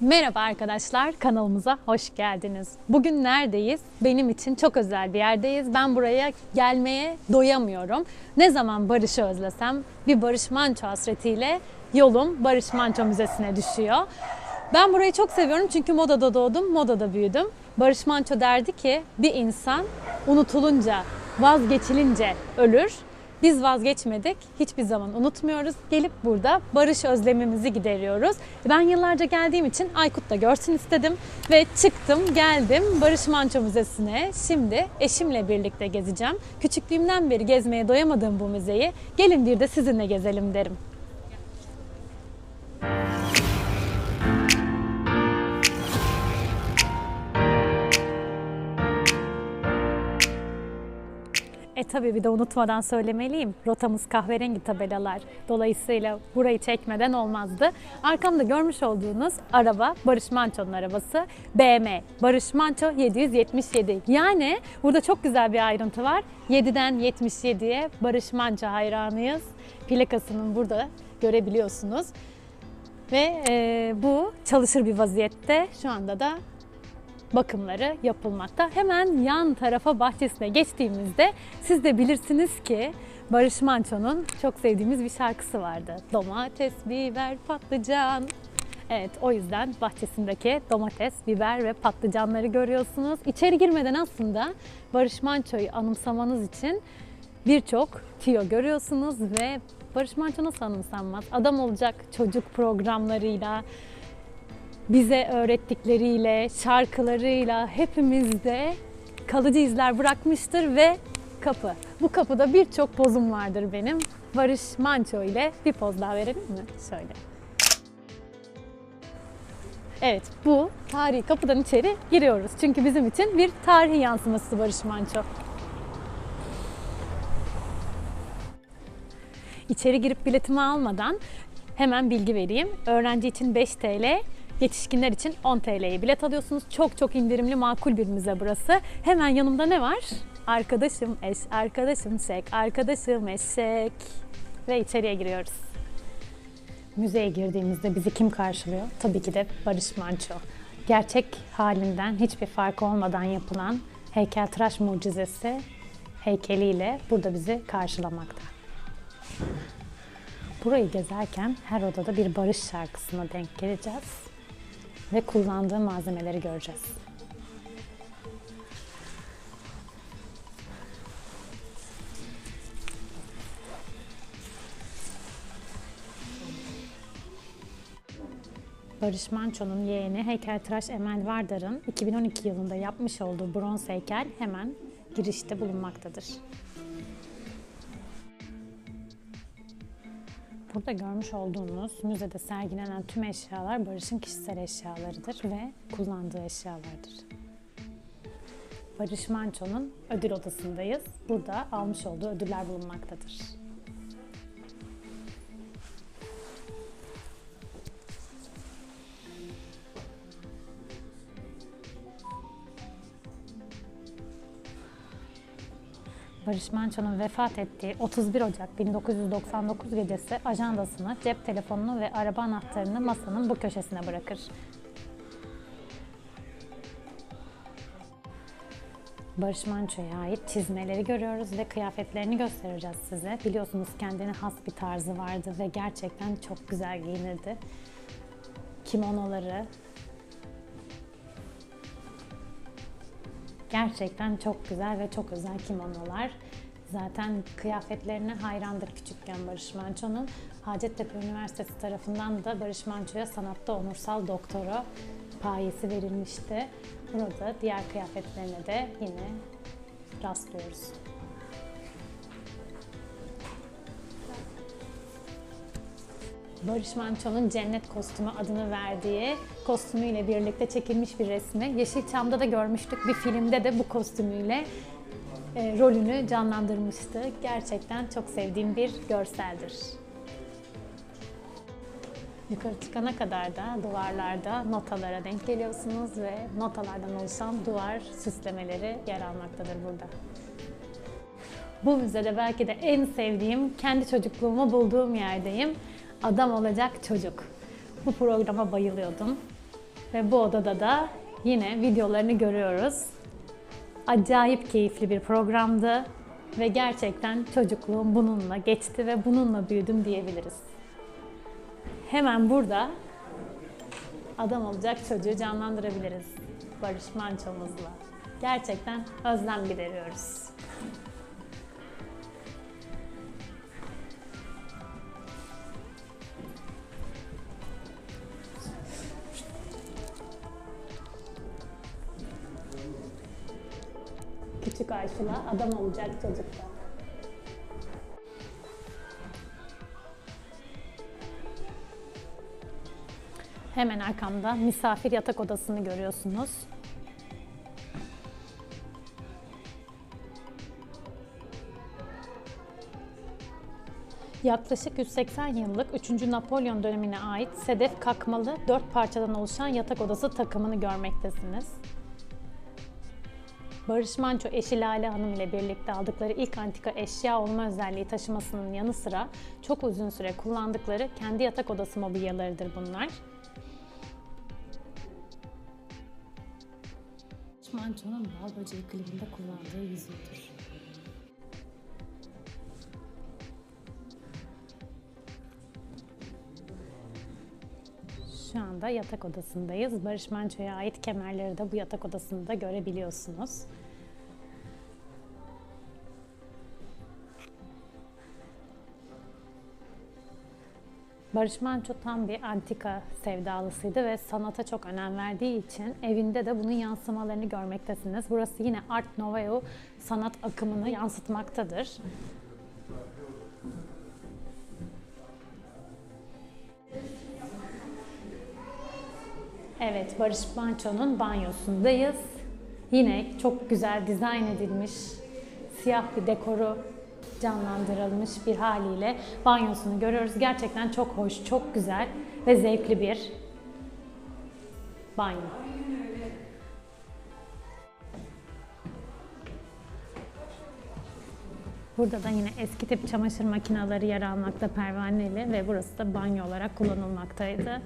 Merhaba arkadaşlar, kanalımıza hoş geldiniz. Bugün neredeyiz? Benim için çok özel bir yerdeyiz. Ben buraya gelmeye doyamıyorum. Ne zaman Barış'ı özlesem bir Barış Manço hasretiyle yolum Barış Manço Müzesi'ne düşüyor. Ben burayı çok seviyorum çünkü modada doğdum, modada büyüdüm. Barış Manço derdi ki bir insan unutulunca, vazgeçilince ölür. Biz vazgeçmedik, hiçbir zaman unutmuyoruz. Gelip burada barış özlemimizi gideriyoruz. Ben yıllarca geldiğim için Aykut da görsün istedim ve çıktım, geldim Barış Manço Müzesi'ne. Şimdi eşimle birlikte gezeceğim. Küçüklüğümden beri gezmeye doyamadığım bu müzeyi gelin bir de sizinle gezelim derim. E tabi bir de unutmadan söylemeliyim. Rotamız kahverengi tabelalar. Dolayısıyla burayı çekmeden olmazdı. Arkamda görmüş olduğunuz araba Barış Manço'nun arabası. BM Barış Manço 777. Yani burada çok güzel bir ayrıntı var. 7'den 77'ye Barış Manço hayranıyız. Plakasının burada görebiliyorsunuz. Ve e, bu çalışır bir vaziyette. Şu anda da bakımları yapılmakta. Hemen yan tarafa bahçesine geçtiğimizde siz de bilirsiniz ki Barış Manço'nun çok sevdiğimiz bir şarkısı vardı. Domates, biber, patlıcan. Evet o yüzden bahçesindeki domates, biber ve patlıcanları görüyorsunuz. İçeri girmeden aslında Barış Manço'yu anımsamanız için birçok tiyo görüyorsunuz ve Barış Manço nasıl anımsanmaz? Adam olacak çocuk programlarıyla, bize öğrettikleriyle, şarkılarıyla hepimizde kalıcı izler bırakmıştır ve kapı. Bu kapıda birçok pozum vardır benim. Barış Manço ile bir poz daha verelim mi? Şöyle. Evet bu tarihi kapıdan içeri giriyoruz. Çünkü bizim için bir tarihi yansıması Barış Manço. İçeri girip biletimi almadan hemen bilgi vereyim. Öğrenci için 5 TL, yetişkinler için 10 TL'ye bilet alıyorsunuz. Çok çok indirimli, makul bir müze burası. Hemen yanımda ne var? Arkadaşım eş, arkadaşım şek, arkadaşım eşek. Ve içeriye giriyoruz. Müzeye girdiğimizde bizi kim karşılıyor? Tabii ki de Barış Manço. Gerçek halinden hiçbir farkı olmadan yapılan heykeltıraş mucizesi heykeliyle burada bizi karşılamakta. Burayı gezerken her odada bir barış şarkısına denk geleceğiz ve kullandığı malzemeleri göreceğiz. Barış Manço'nun yeğeni heykeltıraş Emel Vardar'ın 2012 yılında yapmış olduğu bronz heykel hemen girişte bulunmaktadır. Burada görmüş olduğunuz müzede sergilenen tüm eşyalar Barış'ın kişisel eşyalarıdır ve kullandığı eşyalardır. Barış Manço'nun ödül odasındayız. Burada almış olduğu ödüller bulunmaktadır. Barış Manço'nun vefat ettiği 31 Ocak 1999 gecesi ajandasını, cep telefonunu ve araba anahtarını masanın bu köşesine bırakır. Barış Manço'ya ait çizmeleri görüyoruz ve kıyafetlerini göstereceğiz size. Biliyorsunuz kendine has bir tarzı vardı ve gerçekten çok güzel giyinirdi. Kimonoları, Gerçekten çok güzel ve çok özel kimonolar. Zaten kıyafetlerine hayrandır küçükken Barış Manço'nun. Hacettepe Üniversitesi tarafından da Barış Manço'ya sanatta onursal doktora payesi verilmişti. Burada diğer kıyafetlerine de yine rastlıyoruz. Barış Manço'nun Cennet Kostümü adını verdiği kostümüyle birlikte çekilmiş bir resmi. Yeşilçam'da da görmüştük. Bir filmde de bu kostümüyle e, rolünü canlandırmıştı. Gerçekten çok sevdiğim bir görseldir. Yukarı çıkana kadar da duvarlarda notalara denk geliyorsunuz ve notalardan oluşan duvar süslemeleri yer almaktadır burada. Bu müzede belki de en sevdiğim, kendi çocukluğumu bulduğum yerdeyim. Adam olacak çocuk. Bu programa bayılıyordum. Ve bu odada da yine videolarını görüyoruz. Acayip keyifli bir programdı ve gerçekten çocukluğum bununla geçti ve bununla büyüdüm diyebiliriz. Hemen burada adam olacak çocuğu canlandırabiliriz Barış Manço'muzla. Gerçekten özlem gideriyoruz. Küçük Ayşula adam olacak çocukta. Hemen arkamda misafir yatak odasını görüyorsunuz. Yaklaşık 180 yıllık 3. Napolyon dönemine ait sedef kakmalı 4 parçadan oluşan yatak odası takımını görmektesiniz. Barış Manço eşi Lale Hanım ile birlikte aldıkları ilk antika eşya olma özelliği taşımasının yanı sıra çok uzun süre kullandıkları kendi yatak odası mobilyalarıdır bunlar. Manço'nun Bal Böceği klibinde kullandığı yüzüğüdür. Şu anda yatak odasındayız. Barış Manço'ya ait kemerleri de bu yatak odasında görebiliyorsunuz. Barış Manço tam bir antika sevdalısıydı ve sanata çok önem verdiği için evinde de bunun yansımalarını görmektesiniz. Burası yine Art Nouveau sanat akımını yansıtmaktadır. Evet, Barış Manço'nun banyosundayız. Yine çok güzel dizayn edilmiş, siyah bir dekoru canlandırılmış bir haliyle banyosunu görüyoruz. Gerçekten çok hoş, çok güzel ve zevkli bir banyo. Burada da yine eski tip çamaşır makineleri yer almakta pervaneli ve burası da banyo olarak kullanılmaktaydı.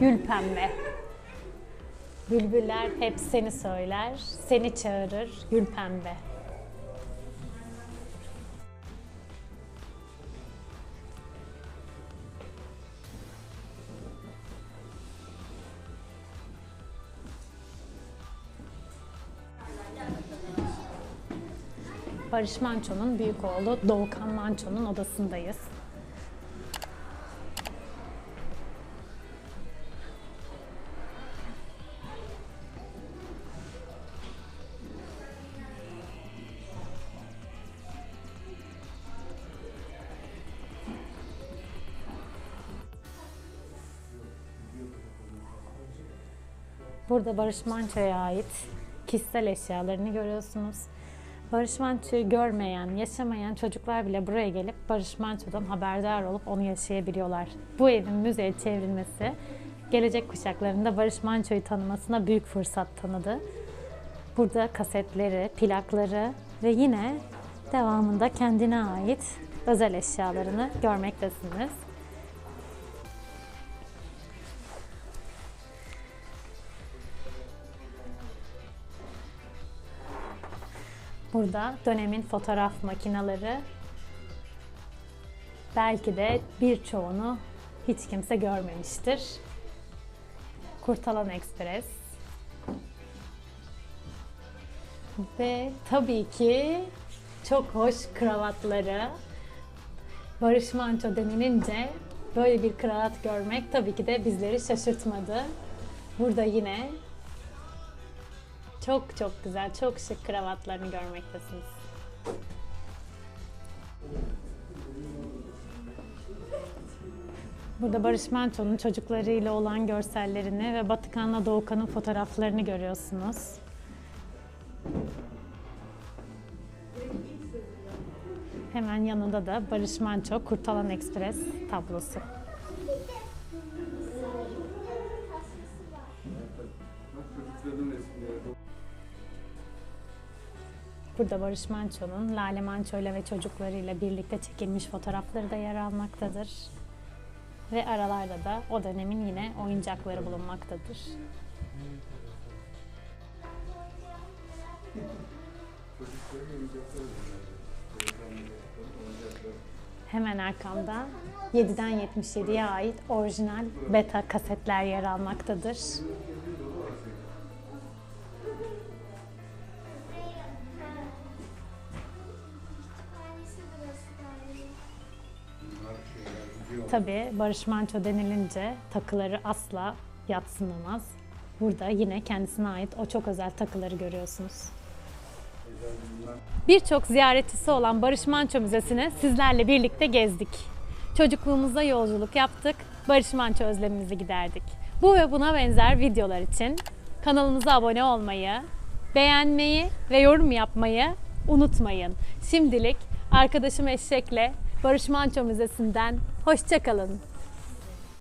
Gül pembe. Bülbüller hep seni söyler, seni çağırır gül pembe. Barış Manço'nun büyük oğlu Doğukan Manço'nun odasındayız. Burada Barış Manço'ya ait kişisel eşyalarını görüyorsunuz. Barış Manço'yu görmeyen, yaşamayan çocuklar bile buraya gelip Barış Manço'dan haberdar olup onu yaşayabiliyorlar. Bu evin müzeye çevrilmesi gelecek kuşaklarında Barış Manço'yu tanımasına büyük fırsat tanıdı. Burada kasetleri, plakları ve yine devamında kendine ait özel eşyalarını görmektesiniz. Burada dönemin fotoğraf makineleri belki de birçoğunu hiç kimse görmemiştir. Kurtalan Express. Ve tabii ki çok hoş kravatları. Barış Manço denilince böyle bir kravat görmek tabii ki de bizleri şaşırtmadı. Burada yine çok çok güzel, çok şık kravatlarını görmektesiniz. Burada Barış Manço'nun çocuklarıyla olan görsellerini ve Batıkan'la Doğukan'ın fotoğraflarını görüyorsunuz. Hemen yanında da Barış Manço Kurtalan Express tablosu. Burada Barış Manço'nun Lale Manço'yla ve çocuklarıyla birlikte çekilmiş fotoğrafları da yer almaktadır. Ve aralarda da o dönemin yine oyuncakları bulunmaktadır. Hemen arkamda 7'den 77'ye ait orijinal beta kasetler yer almaktadır. Tabii Barış Manço denilince takıları asla yatsınamaz. Burada yine kendisine ait o çok özel takıları görüyorsunuz. Birçok ziyaretçisi olan Barış Manço Müzesi'ni sizlerle birlikte gezdik. Çocukluğumuzda yolculuk yaptık, Barış Manço özlemimizi giderdik. Bu ve buna benzer videolar için kanalımıza abone olmayı, beğenmeyi ve yorum yapmayı unutmayın. Şimdilik arkadaşım Eşek'le Barış Manço Müzesi'nden hoşçakalın.